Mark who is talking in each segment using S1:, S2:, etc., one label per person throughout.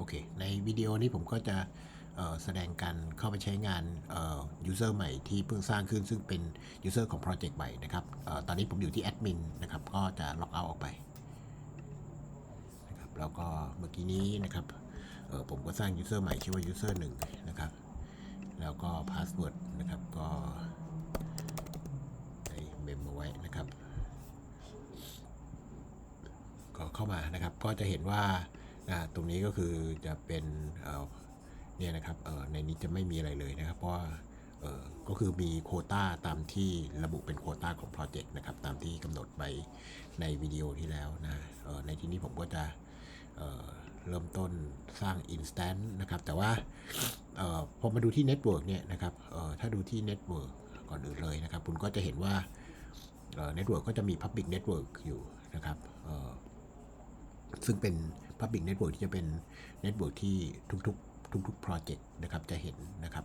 S1: โอเค ในวิดีโอนี้ผมก็จะแสดงการเข้าไปใช้งานเอ่อ user ใหม่ที่เพิ่งสร้างขึ้นซึ่งเป็น user ของโปรเจกต์ใหม่นะครับออตอนนี้ผมอยู่ที่แอดมินนะครับก็จะล็อกเอาออกไปนะครับแล้วก็เมื่อกี้นี้นะครับออผมก็สร้าง user ใหม่ชื่อว่า user 1นะครับ แล้วก็ password นะครับก็ได้เมมเอาไว้นะครับ ก็เข้ามานะครับก็จะเห็นว่า ตรงนี้ก็คือจะเป็นเเนี่ยนะครับในนี้จะไม่มีอะไรเลยนะครับ เพราะว่าก็คือมีโคต้าตามที่ระบุเป็นโคต้าของโปรเจกต์นะครับตามที่กำหนดไว้ในวิดีโอที่แล้วนะในที่นี้ผมก็จะเเริ่มต้นสร้าง Instant นะครับ แต่ว่าออพอมาดูที่ Network เนี่ยนะครับถ้าดูที่ Network ก่อนอื่นเลยนะครับ คุณก็จะเห็นว่าเอ่อ Network ก็จะมี Public Network อยู่นะครับซึ่งเป็น Public Network ที่จะเป็น Network ที่ทุกๆ ทุกๆ Project นะครับจะเห็นนะครับ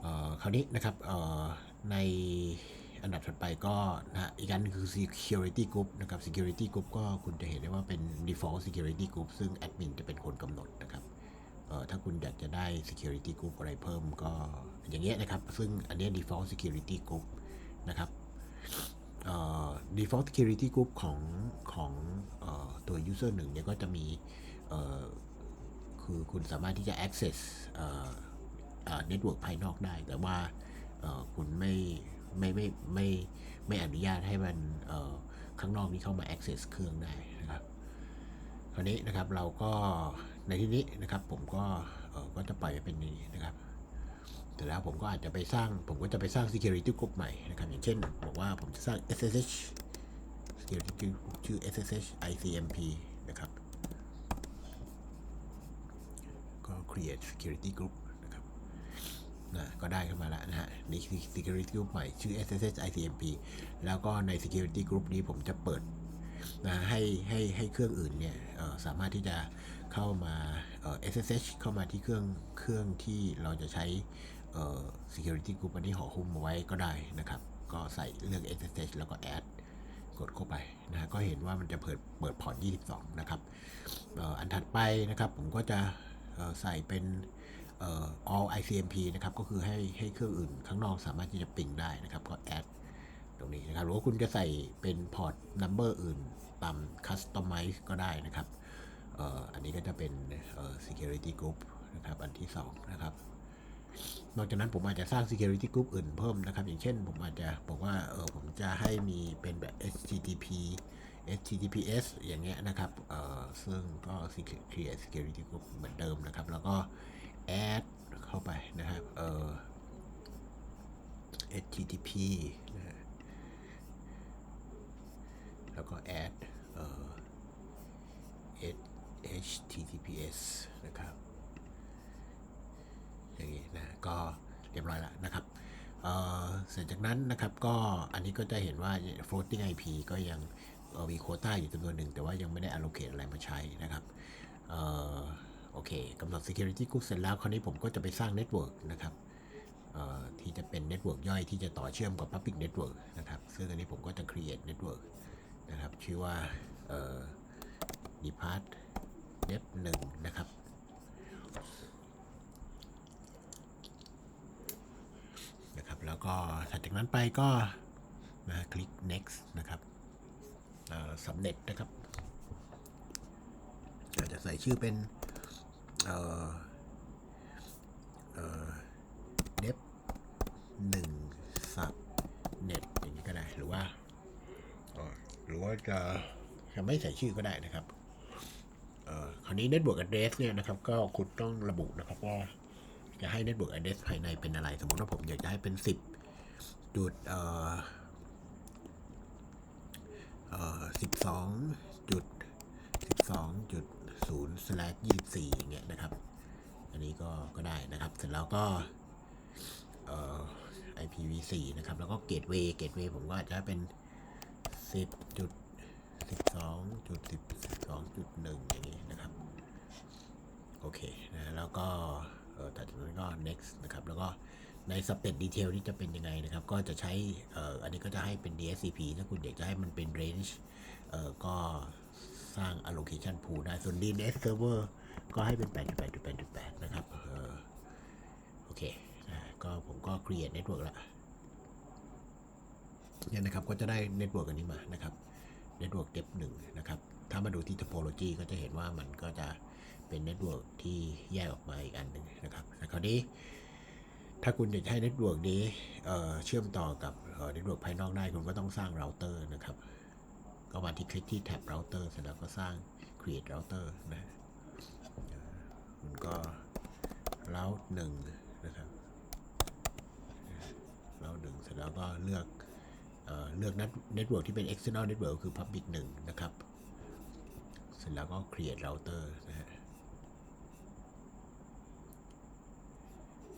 S1: เอ่อคราวนี้นะครับเอ่อในอันดับถัดไปก็นะฮะอีกอันคือ Security Group นะครับ Security Group ก็คุณจะเห็นได้ว่าเป็น Default Security Group ซึ่งแอดมินจะเป็นคนกำหนดนะครับเอ่อถ้าคุณอยากจะได้ Security Group อะไรเพิ่มก็อย่างเงี้ยนะครับ ซึ่งอันเนี้ย Default Security Group นะครับ default security group ของของอตัว user หนึ่งเนี่ยก็จะมีคือคุณสามารถที่จะ access เอ่อเอ่อ network ภายนอกได้ แต่ว่าคุณไม่ไม่ไม่ไม่ไม่อนุญาตให้มันข้างนอกนี้เข้ามา access เครื่องได้นะครับคราวนี้นะครับเราก็ในที่นี้นะครับผมก็ก็จะปล่อยไว้เป็นนี้นะครับ แต่แล้วผมก็อาจจะไปสร้าง ผมก็จะไปสร้าง security group ใหม่นะครับ อย่างเช่น บอกว่าผมจะสร้าง SSH security group ชื่อ SSH ICMP นะครับ ก็ create security group นะครับนะก็ได้ขึ้นมาแล้วนะฮะ นี่คือ security group ใหม่ ชื่อ SSH ICMP แล้วก็ใน security group นี้ผมจะเปิดนะให้ให้ให้เครื่องอื่นเนี่ยเอ่อสามารถที่จะเข้ามาเอ่อ SSH เข้ามาที่เครื่องเครื่องที่เราจะใช้ security group อันนี้ห่อหุ้มเอาไว้ก็ได้นะครับ ก็ใส่เลือก SSH แล้วก็ add กดเข้าไปนะ ก็เห็นว่ามันจะเปิดเปิดพอร์ต 22 นะครับเอ่ออันถัดไปนะครับ ผมก็จะใส่เป็น all ICMP นะครับ ก็คือให้ให้เครื่องอื่นข้างนอกสามารถที่จะปิงได้นะครับ ก็ add ตรงนี้นะครับหรือว่าคุณจะใส่เป็นพอร์ต number อื่นตาม customize ก็ได้นะครับ อันนี้ก็จะเป็น security group นะครับ อันที่ 2 นะครับ นอกจากนั้นผมอาจจะสร้าง security group อื่นเพิ่มนะครับ อย่างเช่น ผมอาจจะบอกว่าเออผมจะให้มีเป็นแบบ HTTP HTTPS อย่างเงี้ยนะครับเออซึ่งก็ create security group เหมือนเดิมนะครับ แล้วก็ add เข้าไปนะครับเออ HTTP นะแล้วก็ add เอ่อ HTTPS นะครับ อย่างนี้นะก็เรียบร้อยแล้วนะครับเสร็จจากนั้นนะครับก็อันนี้ก็จะเห็นว่า floating IP ก็ยังมีโคต้าอยู่จำนวนหนึ่ง แต่ว่ายังไม่ได้ allocate อะไรมาใช้นะครับเออโอเคกำหนด security group เสร็จแล้วคราวนี้ผมก็จะไปสร้าง network นะครับที่จะเป็น network ย่อยที่จะต่อเชื่อมกับ public network นะครับ ซึ่งอันนี้ผมก็จะ create network นะครับ ชื่อว่าเอ่อ depart net 1นะครับ นะครับแล้ว ก็ถัดจากนั้นไปก็นะคลิก next นะครับสำเร็จนะครับอาจจะใส่ชื่อเป็นเอ่อเอ่อ dep หนึ่ง sub net อย่างนี้ก็ได้หรือว่าหรือว่าจะจะไม่ใส่ชื่อก็ได้นะครับคราวนี้ network address เนี่ยนะครับ ก็คุณต้องระบุนะครับว่าจะให้ network address ภายในเป็นอะไร สมมติว่าผมอยากจะให้เป็น 10 จุดเอ่อเอ่อ12จุด12จุด0 slash 24อย่างเงี้ยนะครับ อันนี้ก็ก็ได้นะครับ เสร็จแล้วก็เอ่อ IPv4 นะครับ แล้วก็ gateway gateway ผมก็อาจจะเป็น 10จุด12จุด12จุด1อย่างนี้นะครับ โอเคนะแล้วก็เอ่จากนั้นก็ next นะครับ แล้วก็ ใน subnet detail ที่จะเป็นยังไงนะครับ ก็จะใช้อันนี้ก็จะให้เป็น DSCP ถ้าคุณอยากจะให้มันเป็น range ก็สร้าง allocation pool ได้ ส่วน DNS server ก็ให้เป็น 8.8.8.8 นะครับ โอเคนะก็ผมก็ create network ละเนี่ยนะครับก็จะได้ network อันนี้มานะครับ network depth หนึ่งนะครับ ถ้ามาดูที่ topology ก็จะเห็นว่ามันก็จะเป็น network ที่แยกออกมาอีกอันหนึ่งนะครับแต่คราวนี้ ถ้าคุณอยากจะให้เน็ตเวิร์กนี้เชื่อมต่อกับเน็ตเวิร์กภายนอกได้คุณก็ต้องสร้างเราเตอร์นะครับ ก็มาที่คลิกที่แท็บเราเตอร์เสร็จแล้วก็สร้าง create router นะฮะเอ่อคุณก็เล้าหนึ่งนะครับเล้าหนึ่งเสร็จแล้วก็เลือกเออเลือกเน็ตเวิร์กที่เป็น external network คือ public หนึ่งนะครับ เสร็จแล้วก็ create router นะฮะ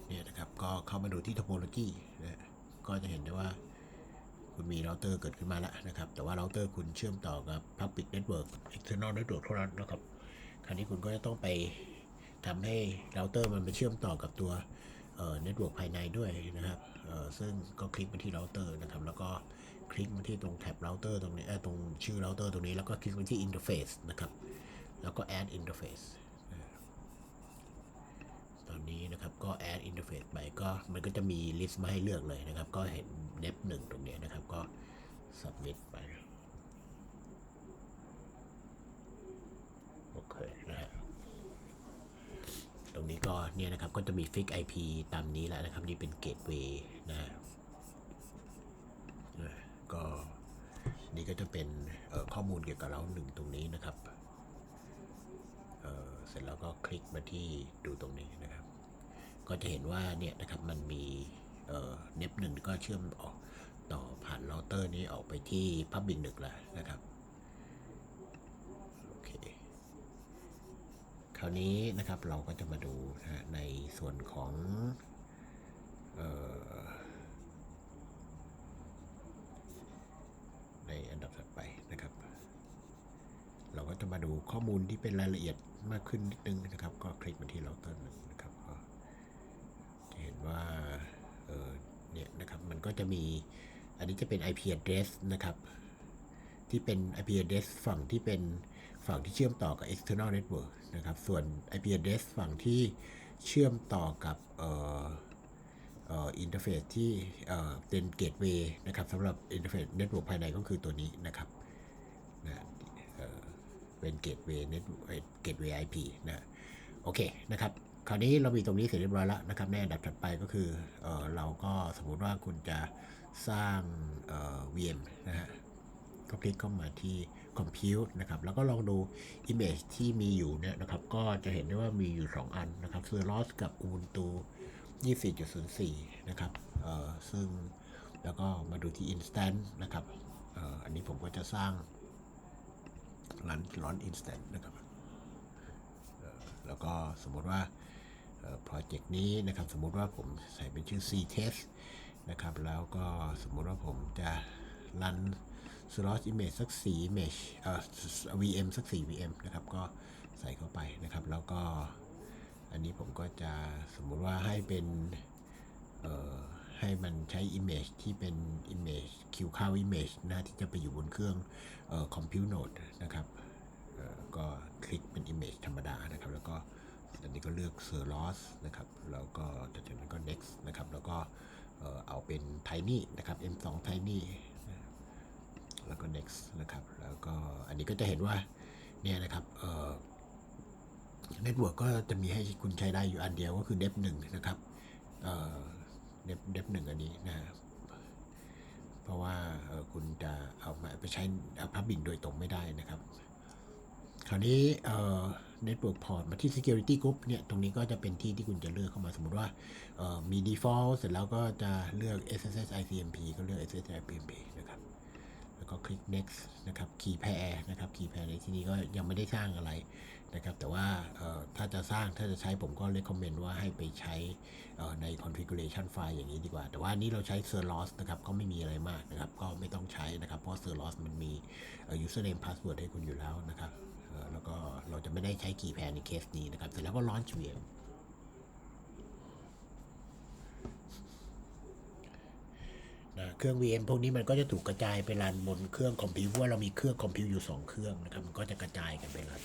S1: เนี่ยนะครับ ก็เข้ามาดูที่ topology นะก็จะเห็นได้ว่าคุณมีเราเตอร์เกิดขึ้นมาแล้วนะครับ แต่ว่าเราเตอร์คุณเชื่อมต่อกับ public network external network เท่านั้นนะครับ คราวนี้คุณก็จะต้องไปทำให้เราเตอร์มันไปเชื่อมต่อกับตัวเอ่อ network ภายในด้วยนะครับเอ่อซึ่งก็คลิกมาที่เราเตอร์นะครับ แล้วก็คลิกมาที่ตรงแท็บเราเตอร์ตรงนี้เออตรงชื่อเราเตอร์ตรงนี้ แล้วก็คลิกมาที่ interface นะครับ แล้วก็ add interface ตอ นี้นะครับ ก็ add interface ไปก็มันก็จะมี list มาให้เลือกเลยนะครับ ก็เห็น depth หนึ่งตรงนี้นะครับ ก็ submit ไปโอเคนะฮะตรงนี้ก็เนี่ยนะครับ ก็จะมี fix IP ตามนี้แล้วนะครับ นี่เป็น gateway นะฮะก็นี่ก็จะเป็นข้อมูลเกี่ยวกับเราหนึ่งตรงนี้นะครับเเสร็จแล้วก็คลิกมาที่ดูตรงนี้นะครับ ก็จะเห็นว่าเนี่ยนะครับมันมีเน็บหนึ่งก็เชื่อมออกต่อผ่านเราเตอร์นี้ออกไปที่ Public หนึ่งแล้วนะครับโอเคคราวนี้นะครับเราก็จะมาดูนะฮะในส่วนของออในอันดับถัดไปนะครับ เราก็จะมาดูข้อมูลที่เป็นรายละเอียดมากขึ้นนิดนึงนะครับ ก็คลิกมาที่เราเตอร์หนึ่งนะครับ ว่าเออเนี่ยนะครับมันก็จะมีอันนี้จะเป็น IP address นะครับที่เป็น IP address ฝั่งที่เป็นฝั่งที่เชื่อมต่อกับ external network นะครับส่วน IP address ฝั่งที่เชื่อมต่อกับเอ่อเอ่ออินเทอร์เฟซที่เอ่อเป็นเกตเวย์นะครับสำหรับอินเทอร์เฟซเน็ตเวิร์กภายในก็คือตัวนี้นะครับนะเอ่อเป็นเกตเวย์เน็ตเกตเวย์ไอพีนะโอเคนะครับ คราวนี้เรามีตรงนี้เสร็จเรียบร้อยแล้วนะครับในอันดับถัดไปก็คือเออเราก็สมมุติว่าคุณจะสร้างเอ่อ VM นะฮะก็คลิกเข้ามาที่ Compute นะครับแล้วก็ลองดู Image ที่มีอยู่เนี่ยนะครับก็จะเห็นได้ว่ามีอยู่ 2 อันนะครับคือ Lost กับ Ubuntu 24.04 นะครับเอ่อซึ่งแล้วก็มาดูที่ Instant นะครับเอ่ออันนี้ผมก็จะสร้างรันร้อน Instant นะครับเออแล้วก็สมมติว่า โปรเจกต์นี้นะครับสมมุติว่าผมใส่เป็นชื่อ C test นะครับแล้วก็สมมุติว่าผมจะรัน slot image สัก4 image เอ่อ VM สัก 4 VM นะครับก็ใส่เข้าไปนะครับ แล้วก็อันนี้ผมก็จะสมมุติว่าให้เป็นเอ่อให้มันใช้ image ที่เป็น image Q count image นะที่จะไปอยู่บนเครื่องเอ่อ compute node นะครับก็คลิกเป็น image ธรรมดานะครับ แล้วก็ อันนี้ก็เลือก s e r l o s นะครับแล้วก็จากนั้นก็ next นะครับแล้วก็เอาเป็น tiny นะครับ m2 tiny แล้วก็ next นะครับแล้วก็อันนี้ก็จะเห็นว่าเนี่ยนะครับเอ่อ network ก็จะมีให้คุณใช้ได้อยู่อันเดียวก็คือ dep หนึ่งนะครับเอ่อ dep dep หนึ่งอันนี้นะครับเพราะว่าคุณจะเอามาไปใช้ public โดยตรงไม่ได้นะครับ คราวนี้ network port มาที่ security group เนี่ยตรงนี้ก็จะเป็นที่ที่คุณจะเลือกเข้ามาสมมติว่ามี default เสร็จแล้วก็จะเลือก SSH ICMP ก็เลือก SSH ICMP นะครับแล้วก็คลิก next นะครับ key pair นะครับ key pair ในที่นี้ก็ยังไม่ได้สร้างอะไรนะครับ แต่ว่าถ้าจะสร้างถ้าจะใช้ผมก็ recommend ว่าให้ไปใช้เอ่อใน configuration file อย่างนี้ดีกว่า แต่ว่านี้เราใช้ serlos นะครับ ก็ไม่มีอะไรมากนะครับ ก็ไม่ต้องใช้นะครับ เพราะ serlos มันมีอ่อ username password ให้คุณอยู่แล้วนะครับ แล้วก็เราจะไม่ได้ใช้กี่แพนในเคสนี้นะครับ เสร็จแล้วก็ launch VM นะเครื่อง VM พวกนี้มันก็จะถูกกระจายไปรันบนเครื่องคอมพิวเพราะว่าเรามีเครื่องคอมพิวอยู่สองเครื่องนะครับ มันก็จะกระจายกันไปรัน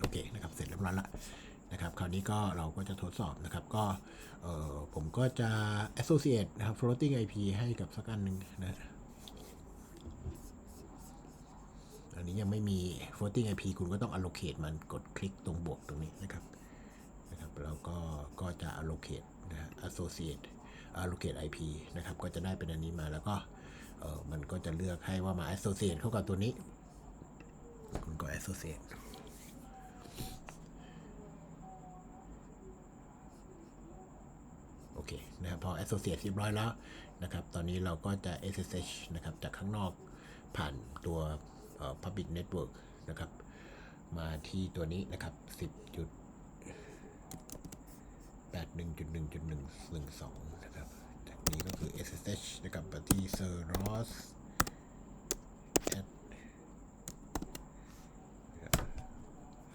S1: โอเคนะครับ เสร็จเรียบร้อยละนะครับ คราวนี้ ก็เราก็จะทดสอบนะครับ ก็ผมก็จะ associate นะครับ floating IP ให้กับสักอันหนึ่งนะอันนี้ยังไม่มี floating IP คุณก็ต้อง allocate มันกดคลิกตรงบวกตรงนี้นะครับนะครับ แล้วก็ก็จะ allocate นะ associate allocate IP นะครับ ก็จะได้เป็นอันนี้มาแล้วก็มันก็จะเลือกให้ว่ามา associate เข้ากับตัวนี้ คุณก็ associate โอ เคนะครับพอ associate เรียบร้อยแล้วนะครับ ตอนนี้เราก็จะ SSH นะครับจากข้างนอกผ่านตัว public network นะครับ มาที่ตัวนี้นะครับ 10.81.1.1.12 นะครับ จากนี้ก็คือ SSH นะครับไปที่ serros at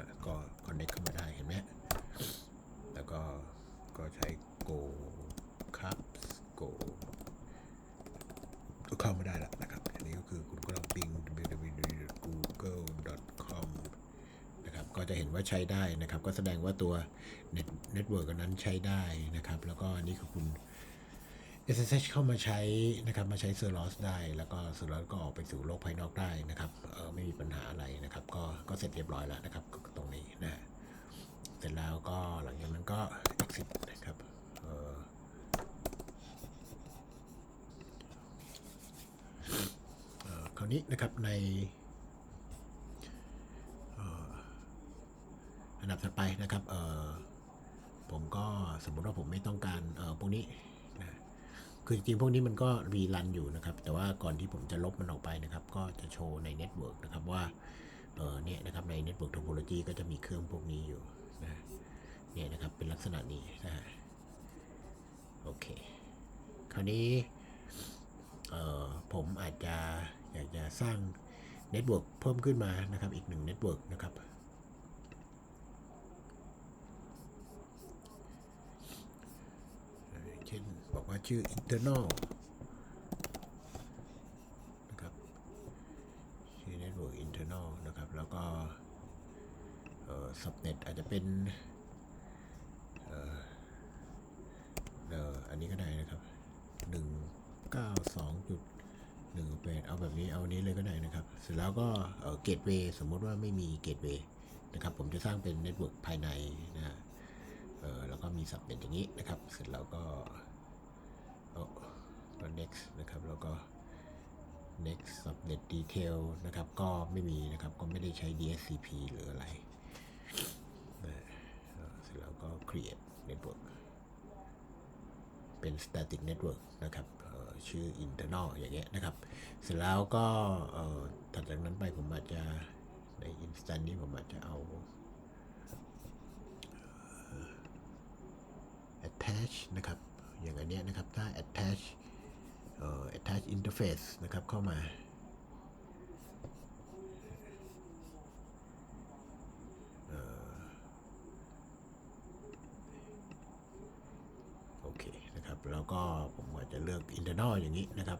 S1: แล้วก็ connect เข้ามาได้เห็นไหม แล้วก็ก็ใช้ go caps go ก็เข้ามาได้แล้วนะครับ อันนี้ก็คือคุณก็ลอง ping www.google.com นะครับ ก็ จะเห็นว่าใช้ได้นะครับ ก็แสดงว่าตัว net network อันนั้นใช้ได้นะครับ แล้วก็นนี้คือคุณ SSH เข้ามาใช้นะครับ มาใช้ Serlos ได้ แล้วก็ Serlos ก็ออกไปสู่โลกภายนอกได้นะครับเออไม่มีปัญหาอะไรนะครับ ก็ก็เสร็จเรียบร้อยแล้วนะครับ ตรงนี้นะ เสร็จแล้วก็หลังจากนั้นก็ exit นะครับเออคราวนี้นะครับในเอ่อ อันดับถัดไปนะครับเออผมก็สมมติว่าผมไม่ต้องการเออพวกนี้นะคือจริงๆพวกนี้มันก็รีรันอยู่นะครับ แต่ว่าก่อนที่ผมจะลบมันออกไปนะครับ ก็จะโชว์ในเน็ตเวิร์กนะครับว่าเออเนี่ยนะครับใน Network Topology ก็จะมีเครื่องพวกนี้อยู่นะเนี่ยนะครับเป็นลักษณะนี้นะโอเค คราวนี้เออผมอาจจะอยากจะสร้างเน็ตเวิร์กเพิ่มขึ้นมานะครับ อีกหนึ่งเน็ตเวิร์กนะครับ เช่นบอก ว่าชื่อ internal นะครับชื่อ network internal นะครับ แล้วก็ subnet อาจจะเป็นเอออันนี้ก็ได้นะครับหนึ่งเก้าสองจุดหนึ่งแปดเอาแบบนี้ เอานี้เลยก็ได้นะครับ เสร็จแล้วก็เกตเวย์สมมติว่าไม่มีเกตเวย์นะครับ ผมจะสร้างเป็นเน็ตเวิร์กภายในนะฮะเออแล้วก็มีสับเป็นอย่างนี้นะครับ เสร็จแล้วก็ เอาก็ next นะครับ แล้วก็ next subnet detail นะครับ ก็ไม่มีนะครับ ก็ไม่ได้ใช้ DSCP หรืออะไรนะเสร็จแล้วก็ create network เป็น static network นะครับเอ่อชื่อ internal อย่างเงี้ยนะครับ เสร็จแล้วก็เอ่อถัดจากนั้นไปผมอาจจะใน instance นี้ผมอาจจะเอา attach นะครับ อย่างอันเนี้ยนะครับ ถ้า attach เอ่อ attach interface นะครับ เข้ามา โอเคนะครับ แล้วก็ผมอาจจะเลือก internal อย่างนี้นะครับ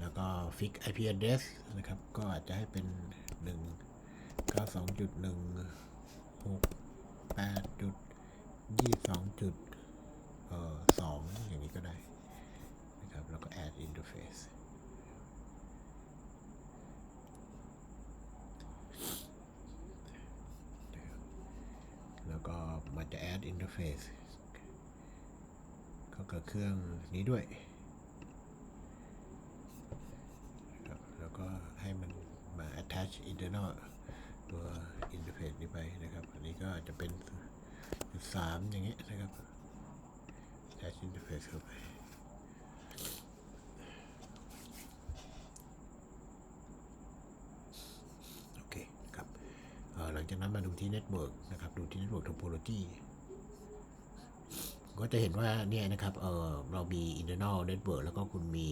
S1: แล้วก็ fix IP address นะครับ ก็อาจจะให้เป็น 1 เอ่อ2อย่างนี้ก็ได้นะครับแล้วก็ add interface แล้วก็มันจะ add interface เข้ากับเครื่องนี้ด้วยครับแล้วก็ให้มันมา attach internal ตัว interface นี้ไปนะครับ อันนี้ก็อาจจะเป็นสามอย่างเงี้ยนะครับ attach interface เข้าไปโอเคครับหลังจากนั้นมาดูที่ network นะครับ ดูที่ network topology ก็จะเห็นว่าเนี่ยนะครับเออเรามี internal network แล้วก็คุณมี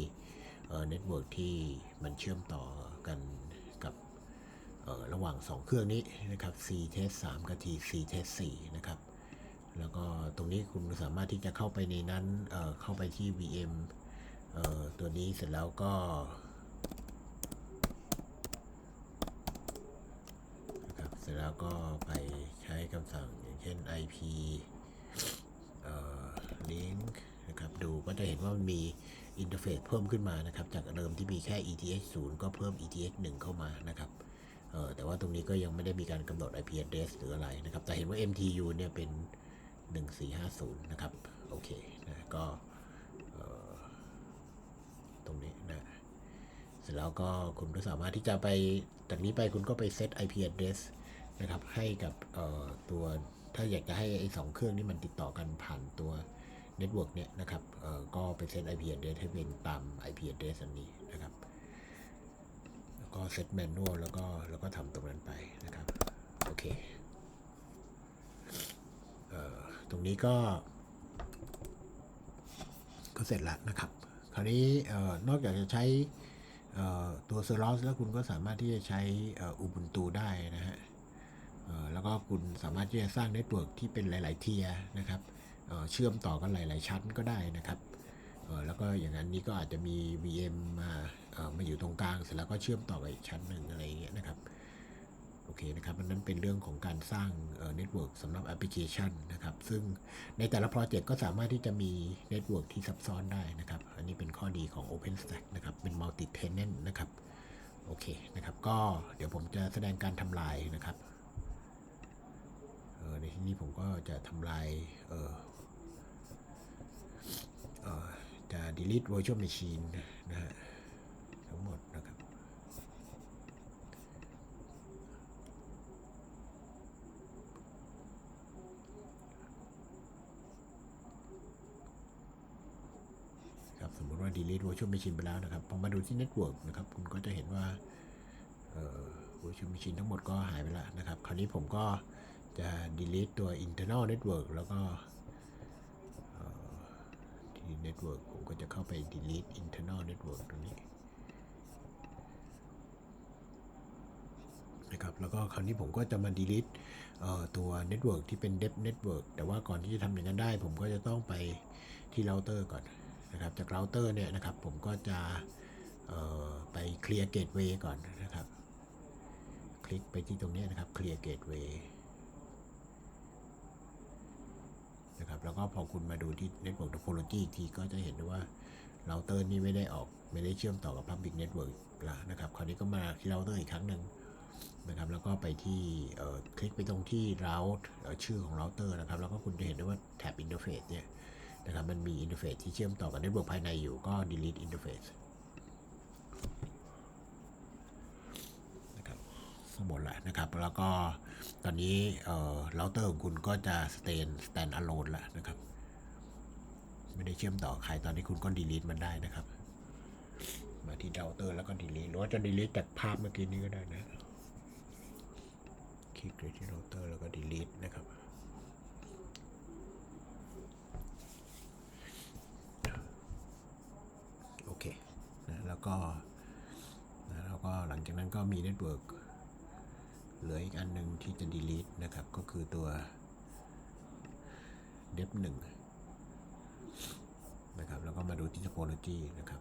S1: เน็ตเวิร์กที่มันเชื่อมต่อกันกับเอ่อระหว่าง 2 เครื่องนี้นะครับ C test 3 กับ T C test 4นะครับ แล้วก็ตรงนี้คุณสามารถที่จะเข้าไปในนั้นเเข้าไปที่ VM ตัวนี้เสร็จแล้วก็นะครับเสร็จแล้วก็ไปใช้คำสั่งอย่างเช่น IP link นะครับดูก็จะเห็นว่ามันมีอินเทอร์เฟซเพิ่มขึ้นมานะครับ จากเดิมที่มีแค่ ETH 0ก็เพิ่ม ETH 1เข้ามานะครับแต่ว่าตรงนี้ก็ยังไม่ได้มีการกำหนด IP address หรืออะไรนะครับ แต่เห็นว่า MTU เนี่ยเป็น 1450 นะครับ โอเคนะก็ตรงนี้นะเสร็จแล้วก็คุณก็สามารถที่จะไปจากนี้ไปคุณก็ไปเซต IP address นะครับ ให้กับตัวถ้าอยากจะให้ไอ้สองเครื่องนี้มันติดต่อกันผ่านตัวเน็ตเวิร์กเนี่ยนะครับก็ไปเซต IP address ให้เป็นตาม IP address อันนี้นะครับแล้วก็เซตแมนนวลแล้วก็แล้วก็ทำตรงนั้นไปนะครับ โอเคเอ่อ รงนี้ก็ ก็เสร็จแล้วนะครับ คราวนี้นอกจากจะใช้เอ่อตัว s e r o s แล้วคุณก็สามารถที่จะใช้อุบุนตูได้นะฮะแล้วก็คุณสามารถที่จะสร้างเน็ตเวิร์กที่เป็นหลาย ๆ เทียนะครับเชื่อมต่อกันหลาย ๆ ชั้นก็ได้นะครับแล้วก็อย่างนั้นนี้ก็อาจจะมี VM มาเอ่อมาอยู่ตรงกลางเสร็จแล้วก็เชื่อมต่อไปอีกชั้นหนึ่งอะไรอย่างเงี้ยนะครับ โอเคนะครับอันนั้นเป็นเรื่องของการสร้างเน็ตเวิร์กสำหรับแอปพลิเคชันนะครับ ซึ่งในแต่ละโปรเจกต์ก็สามารถที่จะมีเน็ตเวิร์กที่ซับซ้อนได้นะครับ อันนี้เป็นข้อดีของ OpenStack นะครับ เป็น multi tenant นะครับ โอเคนะครับ ก็เดี๋ยวผมจะแสดงการทำลายนะครับในที่นี้ผมก็จะทำลายเออจะ delete virtual machine นะฮะทั้งหมดนะครับ ครับสมมติว่า delete virtual machine ไปแล้วนะครับพอมาดูที่ network นะครับ คุณก็จะเห็นว่าเอ่อ virtual machine ทั้งหมดก็หายไปแล้วนะครับ คราวนี้ผมก็จะ delete ตัว internal network แล้วก็เอ่อที่ network ผมก็จะเข้าไป delete internal network ตรงนี้นะครับแล้วก็คราวนี้ผมก็จะมา delete เอ่อตัว network ที่เป็น depth network แต่ว่าก่อนที่จะทำอย่างนั้นได้ ผมก็จะต้องไปที่ router ก่อน นะครับจาก router เนี่ยนะครับผมก็จะเอ่อไป clear gateway ก่อนนะครับ คลิกไปที่ตรงนี้นะครับ clear gateway นะครับแล้วก็พอคุณมาดูที่ network topology อีกทีก็จะเห็นได้ว่า router นี่ไม่ได้ออกไม่ได้เชื่อมต่อกับ public network ละนะครับ คราวนี้ก็มาที่ router อีกครั้งหนึ่งนะครับ แล้วก็ไปที่คลิกไปตรงที่เอ่อชื่อของ router นะครับ แล้วก็คุณจะเห็นได้ว่า tab interface เนี่ย นะครับมันมี interface ที่เชื่อมต่อกับ network ภายในอยู่ก็ delete interface นะครับทั้งหมดแหละนะครับ แล้วก็ตอนนี้เอ่อ router ของคุณก็จะ stand stand alone ล้วนะครับ ไม่ได้เชื่อมต่อใครตอนนี้คุณก็ delete มันได้นะครับ มาที่ router แล้วก็ delete หรือว่าจะ delete จากภาพเมื่อกี้นี้ก็ได้นะคลิกไปที่ router แล้วก็ delete นะครับ โอเคนะแล้ว ก็แล้วก็หลังจากนั้นก็มีเน็ตเวิร์กเหลืออีกอันหนึ่งที่จะ delete นะครับ ก็คือตัว dep 1นะครับ แล้วก็มาดูที่ topology นะครับ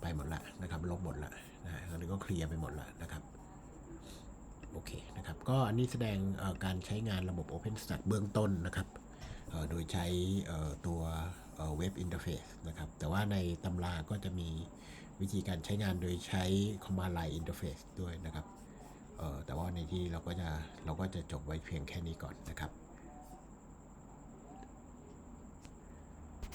S1: ไปหมดละนะครับ ลบหมดละนะฮะแล้วก็เคลียร์ไปหมดละนะครับ โอเคนะครับ ก็อันนี้แสดงการใช้งานระบบ OpenStack เบื้องต้นนะครับ โดยใช้ตัว เว็บอินเทอร์เฟซนะครับ แต่ว่าในตำราก็จะมีวิธีการใช้งานโดยใช้ Command Line Interface ด้วยนะครับเอ่อแต่ว่าในที่เราก็จะเราก็จะจบไว้เพียงแค่นี้ก่อนนะครับ